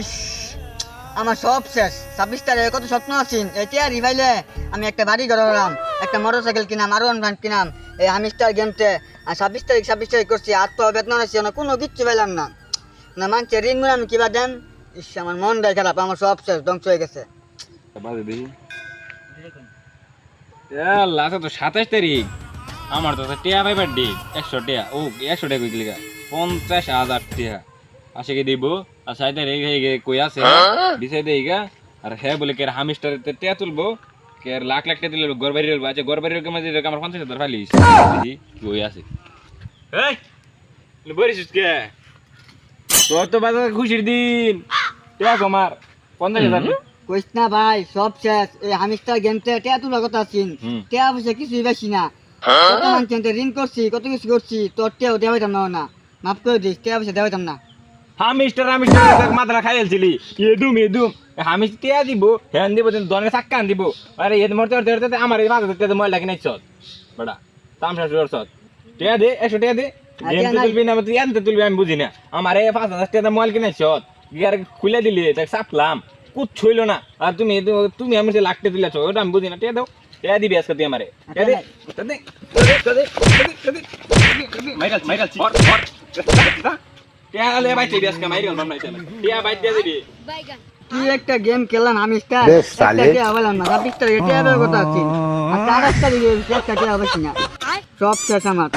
ইস, আমার সব শেষ। ছাব্বিশ তারিখে কত স্বপ্ন আছেন? এটা রিভাইলে আমি একটা বাড়ি গড়ালাম একটা মোটর সাইকেল কিনাম, আরও ভ্যান কিনাম। এই হামিস্টার গেমতে ছাব্বিশ তারিখ ছাব্বিশ তারিখ করছি, আর তো বেতন আছে না কোনো কিচ্ছু পেলাম না। না মানছে, ঋণ মুড়ে আমি কিবা দেন? ইস, আমার মনটাই খারাপ, আমার সব শেষ, ধ্বংস হয়ে গেছে। তো সাতাশ তারিখ। আমার তো টিয়া পাইবার ডেট একশো টিয়া, ও, একশো লিগা পঞ্চাশ হাজার টিয়া। আসে কি দিব আর হয়ে কই আছে? বিষয় দেই গা আর হ্যাঁ বলে কে হামিস্টার টিয়া তুলবো কে আর লাখ লাখ টিয়া দিলে গড় বাড়ি আচ্ছা বাড়ি রকম আছে আমার পঞ্চাশ হাজার ফালিস। কই আছে? এই বলিস কে? তোর তো বাজার খুশির দিন। টিয়া কমার পঞ্চাশ হাজার। কইস না ভাই সব শেষ। এই হামিস্টার গেমতে টেয়া তুলার কথা আছেন। টেয়া পয়সা কিছুই বেশি না। কত মানছেন ঋণ করছি কত কিছু করছি তোর টেয়াও দেওয়া হইতাম না না। মাফ করে দিস টেয়া পয়সা দেওয়া হইতাম না। হামিস্টার হামিস্টার মাত্রা খাইলছিলি এদুম এদুম হামিস টিয়া দিব হ্যান দিব দনে সাক্কান দিব। আরে এদ মরতে মরতে মরতে আমার এই মাথা তে ময়লা কিনে চল বড়া তামসা শুয়ার চল টিয়া দে একশো টিয়া দে। তুলবি না তুই আনতে তুলবি আমি বুঝি না। আমার এই পাঁচ হাজার টিয়া ময়ল কিনে চল গিয়ার খুলে দিলি তাকে সাপলাম কুচ্ছ হইল না। আর তুমি তুমি আমি লাখটে দিলেছ ওটা আমি বুঝি না। টিয়া দাও টিয়া দিবি আজকে তুই আমারে। টিয়া দে টিয়া দে দে দে টিয়া লে বাইতে দিবি আজকে মাইরাল বাম নাইতে টিয়া বাইতে দিয়ে দিবি। কি একটা গেম খেললাম আমি। একটা না টেয়া দেওয়ার কথা আর একটা হবে না। সব শেষ আমার।